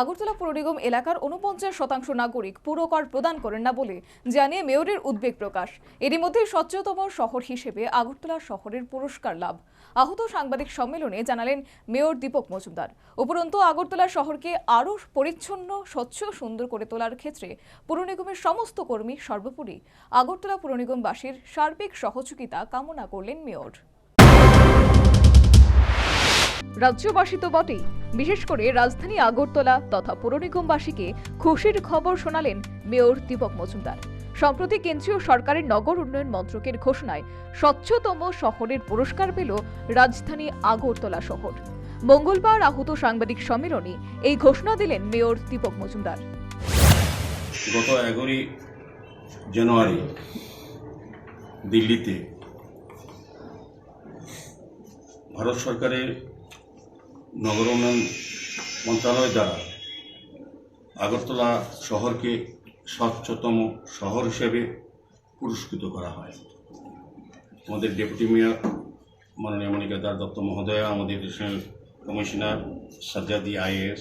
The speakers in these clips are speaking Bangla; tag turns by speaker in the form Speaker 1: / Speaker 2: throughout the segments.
Speaker 1: আগরতলা পৌর নিগম এলাকার উনপঞ্চাশ শতাংশ নাগরিক পুরকর প্রদান করেন না বলে জানিয়ে মেয়রের উদ্বেগ প্রকাশ। এরই মধ্যে স্বচ্ছতম শহর হিসেবে আগরতলা শহরের পুরস্কার লাভ। আহত সাংবাদিক সম্মেলনে জানালেন মেয়র দীপক মজুমদার। উপরন্তু আগরতলা শহরকে আরও পরিচ্ছন্ন, স্বচ্ছ, সুন্দর করে তোলার ক্ষেত্রে পুর নিগমের সমস্ত কর্মী সর্বোপরি আগরতলা পুর নিগমবাসীর সার্বিক সহযোগিতা কামনা করলেন মেয়র। রাজ্যবাসী তো বটেই। বিশেষ করে রাজধানী আগরতলা তথা পৌর নিগমবাসীকে খুশির খবর শোনালেন মেয়র দীপক মজুমদার। সম্প্রতি কেন্দ্রীয় সরকারের নগর উন্নয়ন মন্ত্রকের ঘোষণায় স্বচ্ছতম শহরের পুরস্কার পেল রাজধানী আগরতলা শহর। মঙ্গলবার আহত সাংবাদিক সম্মেলনে এই ঘোষণা দিলেন মেয়র দীপক মজুমদার।
Speaker 2: গত এগারোই জানুয়ারি দিল্লিতে ভারত সরকারের নগর উন্নয়ন মন্ত্রণালয় দ্বারা আগরতলা শহরকে স্বচ্ছতম শহর হিসেবে পুরস্কৃত করা হয়। আমাদের ডেপুটি মেয়র মাননীয় মনিকা দার দত্ত মহোদয়া, আমাদের এডিশনাল কমিশনার সাজ্জাদি আইএস,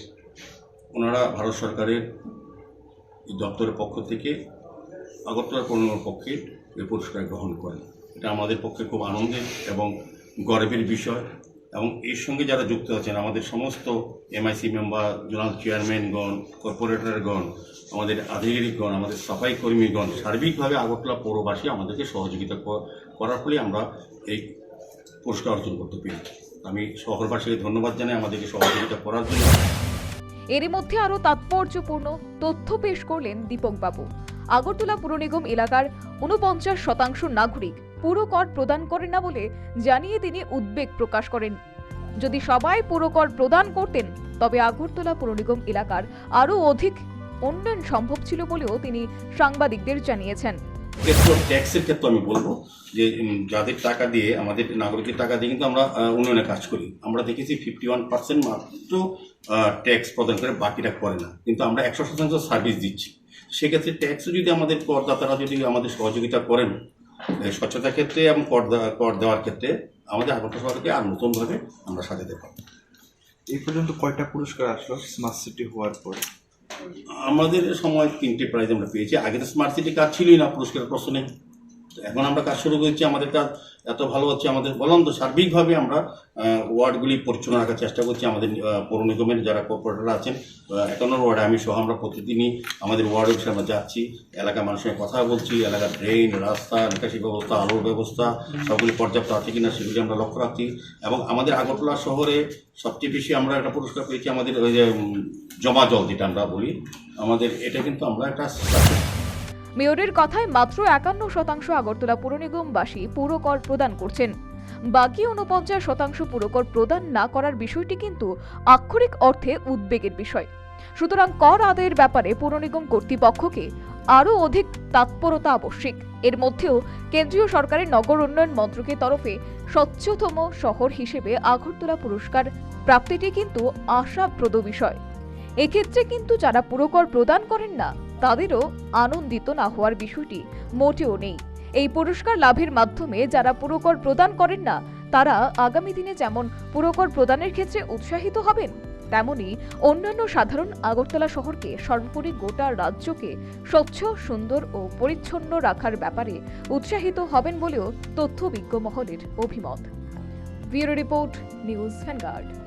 Speaker 2: ওনারা ভারত সরকারের দপ্তরের পক্ষ থেকে আগরতলা পৌরনিগমের পক্ষে এই পুরস্কার গ্রহণ করেন। এটা আমাদের পক্ষে খুব আনন্দের এবং গর্বের বিষয়। এবং এর সঙ্গে যারা যুক্ত আছেন, আমাদের সমস্ত এমআইসি মেম্বার জোনাল চেয়ারম্যানগণ কর্পোরেটরগণ আমাদের আধিকারিকগণ, আমাদের সাফাই কর্মীগণ, সার্বিকভাবে আগরতলা পৌরবাসী আমাদেরকে সহযোগিতা করার ফলে আমরা এই পুরস্কার অর্জন করতে পেরেছি। আমি শহরবাসীকে ধন্যবাদ জানাই আমাদেরকে সহযোগিতা করার জন্য।
Speaker 1: এরই মধ্যে আরও তাৎপর্যপূর্ণ তথ্য পেশ করলেন দীপকবাবু। আগরতলা পুর নিগম এলাকার উনপঞ্চাশ শতাংশ নাগরিক পুরো কর প্রদান করে না বলে জানিয়ে তিনি উদ্বেগ প্রকাশ করেন। যদি সবাই পুরো কর প্রদান করতেন, তবে আগরতলা পুর নিগম এলাকার আরও অধিক উন্নয়ন সম্ভব ছিল বলেও তিনি সাংবাদিকদের জানিয়েছেন।
Speaker 2: ট্যাক্সের ক্ষেত্রে আমি বলব যে যাদের টাকা দিয়ে, আমাদের নাগরিকের টাকা দিয়ে কিন্তু আমরা উন্নয়নে কাজ করি। আমরা দেখেছি ফিফটি ওয়ান পার্সেন্ট মাত্র ট্যাক্স প্রদান করে বাকিটা করে না। কিন্তু আমরা একশো শতাংশ সার্ভিস দিচ্ছি। সেক্ষেত্রে ট্যাক্সও যদি আমাদের করদাতারা যদি আমাদের সহযোগিতা করেন স্বচ্ছতার ক্ষেত্রে এবং কর দেওয়া- কর দেওয়ার ক্ষেত্রে আমাদের আগরতলা শহরকে আর নতুনভাবে আমরা সাজাতে পারব।
Speaker 3: এই পর্যন্ত কয়টা পুরস্কার আসলো স্মার্ট সিটি হওয়ার পর?
Speaker 2: আমাদের সময় তিনটে প্রাইজ আমরা পেয়েছি। আগে তো স্মার্ট সিটি কাজ ছিলই না পুরস্কার প্রশ্নে। এখন আমরা কাজ শুরু করেছি আমাদের কাজ এত ভালো হচ্ছে আমাদের বললাম তো সার্বিকভাবে আমরা ওয়ার্ডগুলি পরিচ্ছন্ন রাখার চেষ্টা করছি আমাদের পৌর নিগমের যারা কর্পোরেটররা আছেন এক নম্বর ওয়ার্ডে আমি সহ আমরা প্রতিদিনই আমাদের ওয়ার্ডে এসে আমরা যাচ্ছি এলাকার মানুষের কথা বলছি এলাকার ড্রেন রাস্তা নিকাশি ব্যবস্থা আলোর ব্যবস্থা সবগুলি পর্যাপ্ত আছে কিনা সেগুলি আমরা লক্ষ্য রাখছি এবং আমাদের আগরতলা শহরে সবচেয়ে বেশি আমরা একটা পুরস্কার পেয়েছি আমাদের ওই যে জমা জল যেটা আমরা বলি আমাদের এটা কিন্তু আমরা একটা
Speaker 1: মেয়রের কথায় মাত্র একান্ন শতাংশ আগরতলা পুর নিগমবাসী পুরকর প্রদান করছেন। বাকি উনপঞ্চাশ শতাংশ পুরকর প্রদান না করার বিষয়টি কিন্তু আক্ষরিক অর্থে উদ্বেগের বিষয়। সুতরাং কর আদায়ের ব্যাপারে পুর নিগম কর্তৃপক্ষকে আরও অধিক তৎপরতা আবশ্যিক। এর মধ্যেও কেন্দ্রীয় সরকারের নগর উন্নয়ন মন্ত্রকের তরফে স্বচ্ছতম শহর হিসেবে আগরতলা পুরস্কার প্রাপ্তিটি কিন্তু আশাপ্রদ বিষয়। এক্ষেত্রে কিন্তু যারা পুরকর প্রদান করেন না তাদেরও আনন্দিত না হওয়ার বিষয়টি মোটেও নেই। এই পুরস্কার লাভের মাধ্যমে যারা পুরকর প্রদান করেন না, তারা আগামী দিনে যেমন পুরকর প্রদানের ক্ষেত্রে উৎসাহিত হবেন, তেমনি অন্যান্য সাধারণ আগরতলা শহরকে সর্বোপরি গোটা রাজ্যকে স্বচ্ছ, সুন্দর ও পরিচ্ছন্ন রাখার ব্যাপারে উৎসাহিত হবেন বলেও তথ্যবিজ্ঞ মহলের অভিমত। Bureau report, news Vanguard.